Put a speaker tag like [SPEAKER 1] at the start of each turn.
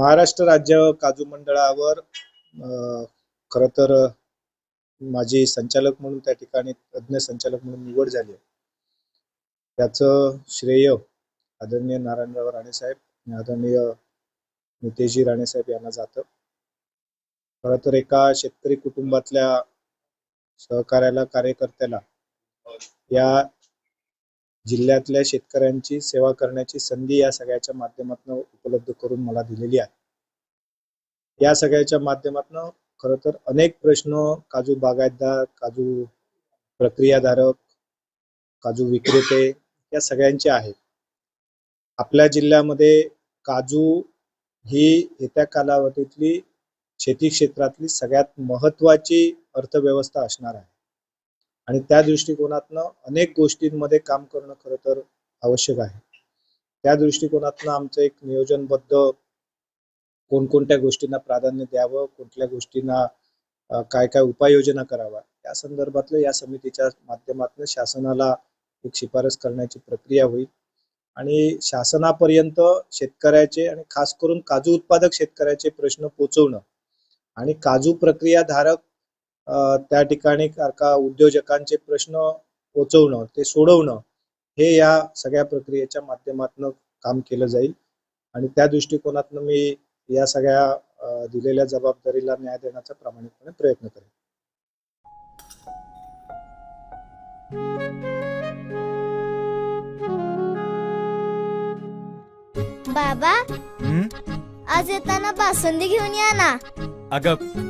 [SPEAKER 1] महाराष्ट्र राज्य काजू मंडळावर खर तर माझी संचालक म्हणून त्या ठिकाणी तज्ज्ञ संचालक म्हणून निवड झाली आहे. त्याचं श्रेय आदरणीय नारायणराव राणेसाहेब आणि आदरणीय नितेशजी राणेसाहेब यांना जातं. खरं तर एका शेतकरी कुटुंबातल्या सहकार्याला कार्यकर्त्याला या जिल्ह्यातल्या शेतकऱ्यांची सेवा करण्याची संधी या सगळ्याच्या माध्यमातून उपलब्ध करून मला दिलेली आहे. या सगळ्याच्या माध्यमातून खरं तर अनेक प्रश्न काजू बागायतदार काजू प्रक्रियाधारक काजू विक्रेते या सगळ्यांचे आहेत. आपल्या जिल्ह्यामध्ये काजू ही येत्या कालावधीतली शेती क्षेत्रातली सगळ्यात महत्वाची अर्थव्यवस्था असणार आहे. आणि त्या दृष्टिकोनातनं अनेक गोष्टींमध्ये काम करणं खरं तर आवश्यक आहे. त्या दृष्टिकोनातनं आमचं एक नियोजनबद्ध कोणकोणत्या गोष्टींना प्राधान्य द्यावं कुठल्या गोष्टींना काय काय उपाययोजना करावा या संदर्भातलं या समितीच्या माध्यमातून शासनाला एक शिफारस करण्याची प्रक्रिया होईल. आणि शासनापर्यंत शेतकऱ्याचे आणि खास करून काजू उत्पादक शेतकऱ्याचे प्रश्न पोचवणं आणि काजू प्रक्रियाधारक त्या ठिकाणी का उद्योजकांचे प्रश्न पोचवणं ते सोडवणं हे या सगळ्या प्रक्रियेच्या माध्यमातून काम केलं जाईल. आणि त्या दृष्टिकोनातून मी या सगळ्या दिलेल्या जबाबदारीला न्याय देण्याचा प्रामाणिकपणे प्रयत्न करेन.
[SPEAKER 2] बाबा
[SPEAKER 3] हं?
[SPEAKER 2] आज येताना बासुंदी घेऊन या ना.
[SPEAKER 3] अगं